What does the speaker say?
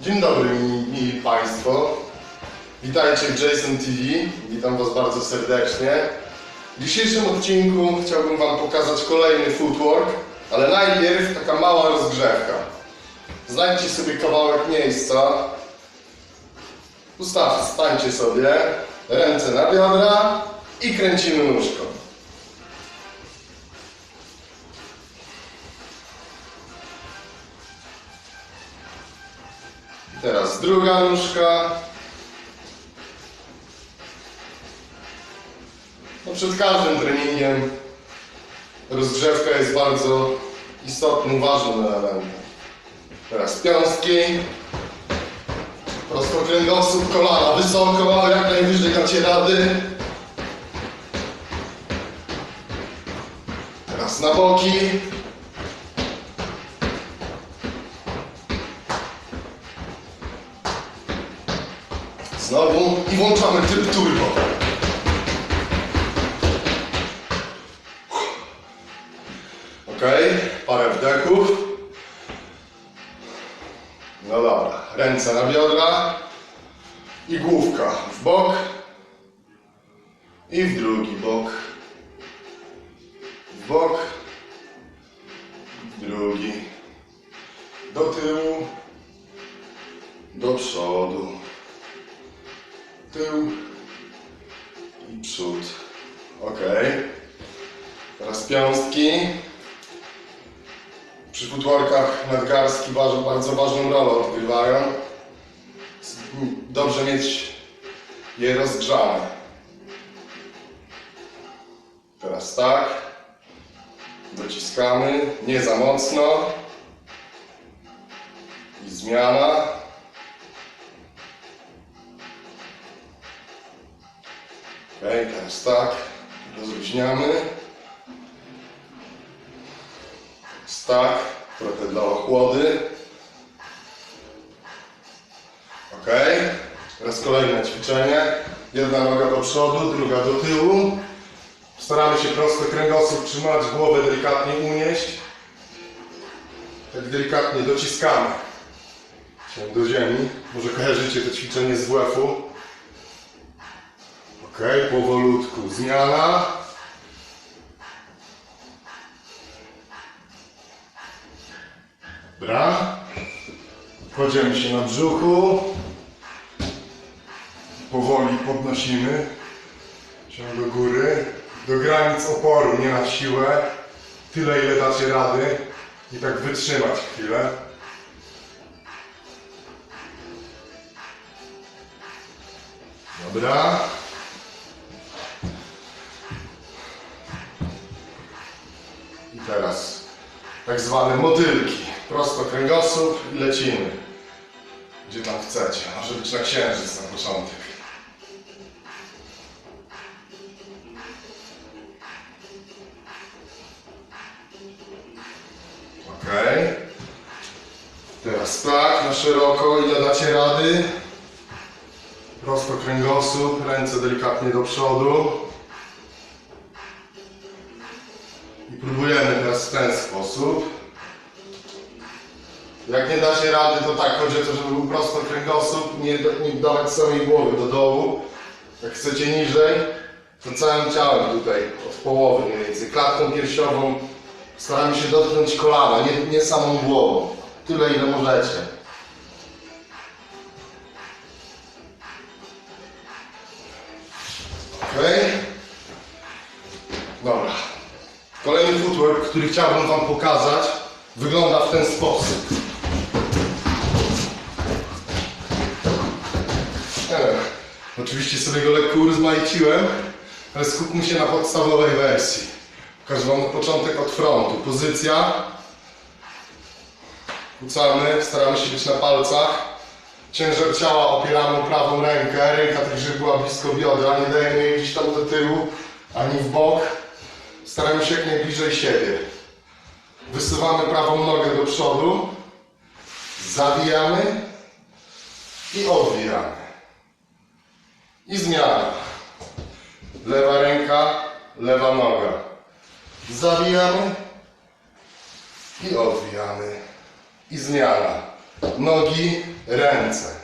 Dzień dobry mili Państwo. Witajcie w Jason TV. Witam Was bardzo serdecznie. W dzisiejszym odcinku chciałbym Wam pokazać kolejny footwork, ale najpierw taka mała rozgrzewka. Znajdźcie sobie kawałek miejsca. Ustawcie, stańcie sobie, ręce na biodra i kręcimy nóżką. Teraz druga nóżka. No przed każdym treningiem rozgrzewka jest bardzo istotnym, ważnym elementem. Teraz piąstki. Prosto kręgosłup, kolana wysoko, jak najwyżej dacie rady. Teraz na boki. Znowu i włączamy tryb turbo. Ok, parę wdechów. No dobra, ręce na biodra i główka w bok i w drugi bok. W bok, tył i przód. Ok. Teraz piąstki. Przy futworkach nadgarstki ważą, bardzo ważną rolę odgrywają. Dobrze mieć je rozgrzane. Teraz tak. Dociskamy, nie za mocno. I zmiana. Ok, teraz tak, rozluźniamy. Tak, trochę dla ochłody. Ok, teraz kolejne ćwiczenie. Jedna noga do przodu, druga do tyłu. Staramy się prosto kręgosłup trzymać, głowę delikatnie unieść. Tak delikatnie dociskamy się do ziemi. Może kojarzycie to ćwiczenie z WF-u. Ok, powolutku. Zmiana. Dobra. Kładziemy się na brzuchu. Powoli podnosimy się do góry. Do granic oporu, nie na siłę. Tyle, ile dacie rady. I tak wytrzymać chwilę. Dobra. Teraz tak zwane motylki. Prosto kręgosłup i lecimy. Gdzie tam chcecie. Może być na księżyc na początek. Ok. Teraz tak, na szeroko, ile dacie rady. Prosto kręgosłup, ręce delikatnie do przodu. Jak nie dacie rady, to tak, chodzi o to, żeby był prosto kręgosłup, nie, nie dawać samej głowy do dołu. Jak chcecie niżej, to całym ciałem tutaj, od połowy mniej więcej, klatką piersiową. Staramy się dotknąć kolana, nie, nie samą głową. Tyle, ile możecie. Okej. Dobra. Kolejny footwork, który chciałbym Wam pokazać, wygląda w ten sposób. Oczywiście sobie go lekko urozmaiciłem, ale skupmy się na podstawowej wersji. Pokażę Wam początek od frontu. Pozycja. Kucamy, staramy się być na palcach. Ciężar ciała opieramy o prawą rękę, ręka tak, była blisko biodra, nie dajemy jej gdzieś tam do tyłu, ani w bok. Staramy się jak najbliżej siebie. Wysuwamy prawą nogę do przodu, zawijamy i odwijamy. I zmiana. Lewa ręka, lewa noga. Zawijamy i odwijamy. I zmiana. nogi, ręce.